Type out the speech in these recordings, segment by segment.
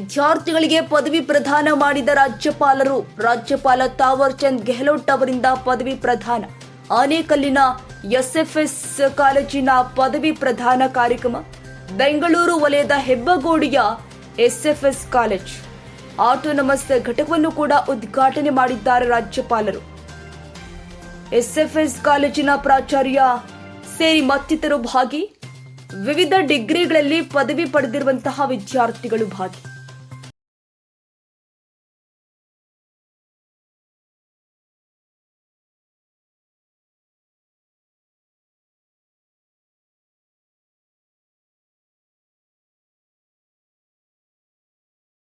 ವಿದ್ಯಾರ್ಥಿಗಳಿಗೆ ಪದವಿ ಪ್ರದಾನ ಮಾಡಿದ ರಾಜ್ಯಪಾಲರು. ರಾಜ್ಯಪಾಲ ತಾವರ್ ಚಂದ್ ಗೆಹ್ಲೋಟ್ ಅವರಿಂದ ಪದವಿ ಪ್ರದಾನ. ಆನೇಕಲ್ಲಿನ ಎಸ್ಎಫ್ಎಸ್ ಕಾಲೇಜಿನ ಪದವಿ ಪ್ರದಾನ ಕಾರ್ಯಕ್ರಮ. ಬೆಂಗಳೂರು ವಲಯದ ಹೆಬ್ಬಗೋಡಿಯ ಎಸ್ಎಫ್ಎಸ್ ಕಾಲೇಜ್. ಆಟೋನಮಸ್ ಘಟಕವನ್ನು ಕೂಡ ಉದ್ಘಾಟನೆ ಮಾಡಿದ್ದಾರೆ ರಾಜ್ಯಪಾಲರು. ಎಸ್ಎಫ್ಎಸ್ ಕಾಲೇಜಿನ ಪ್ರಾಚಾರ್ಯ ಸೇರಿ ಮತ್ತಿತರರು ಭಾಗಿ. ವಿವಿಧ ಡಿಗ್ರಿಗಳಲ್ಲಿ ಪದವಿ ಪಡೆದಿರುವಂತಹ ವಿದ್ಯಾರ್ಥಿಗಳು ಭಾಗಿ.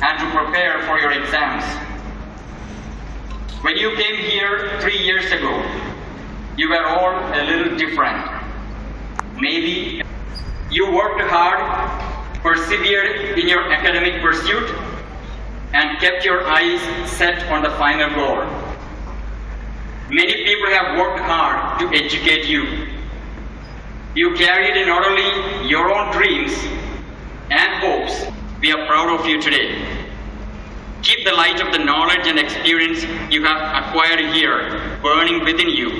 And to prepare for your exams. When you came here three years ago, you were all a little different. Maybe you worked hard, persevered in your academic pursuit, and kept your eyes set on the final goal. Many people have worked hard to educate you. You carried not only your own dreams and hopes, we are proud of you today. Keep the light of the knowledge and experience you have acquired here burning within you,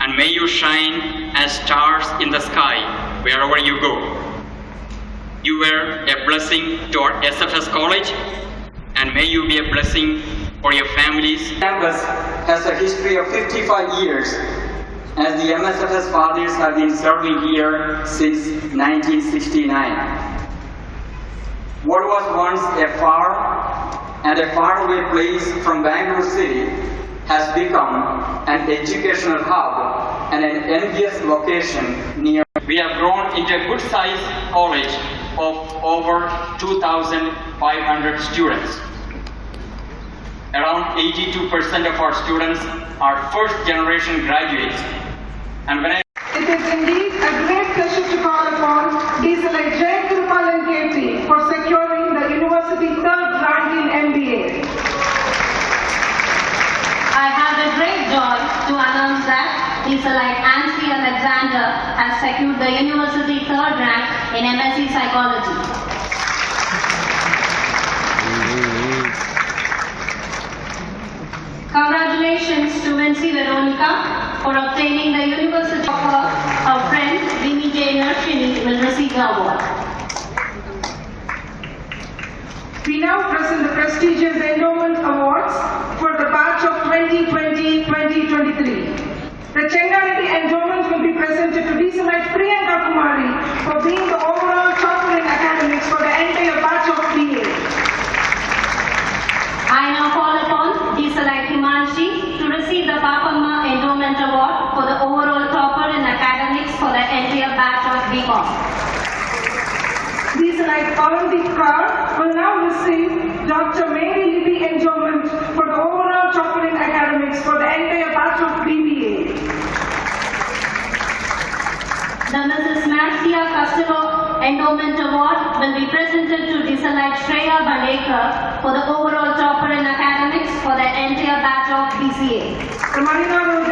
and may you shine as stars in the sky wherever you go. You were a blessing to our SFS college, and may you be a blessing for your families. Campus has a history of 55 years, as the MSFS fathers have been serving here since 1969. What was once a far and a faraway place from Bangalore City has become an educational hub and an envious location near. We have grown into a good sized college of over 2,500 students. Around 82% of our students are first generation graduates. And when I It is indeed a great pleasure to call upon Diesel Jay Kirpal and KT for securing the university third rank in MBA. I have the great joy to announce that Isolite Nancy Alexander has secured the university third rank in MSc Psychology. Congratulations to Vinci Veronica for obtaining the university of her, friend Vini J. Narshini will receive the award. We now present the prestigious endowment awards for the batch of 2020-2023. The Chengality endowment will be presented to Dieselite Priyanka Kumari for being the overall topper in academics for the entire batch of BA. I now call upon Desalite Himanshi to receive the Papamma Endowment Award for the overall topper in academics for the entire batch of BCom. These like Avandeep Kaur will now receive Dr. Mary Libby Endowment for the overall topper in academics for the entire batch of BBA. The Mrs. Marcia Costello Endowment Award will be presented to Desalite Shreya Bandekar for the overall topper in academics for the entire batch of BCA. The Marina Rose Endowment Award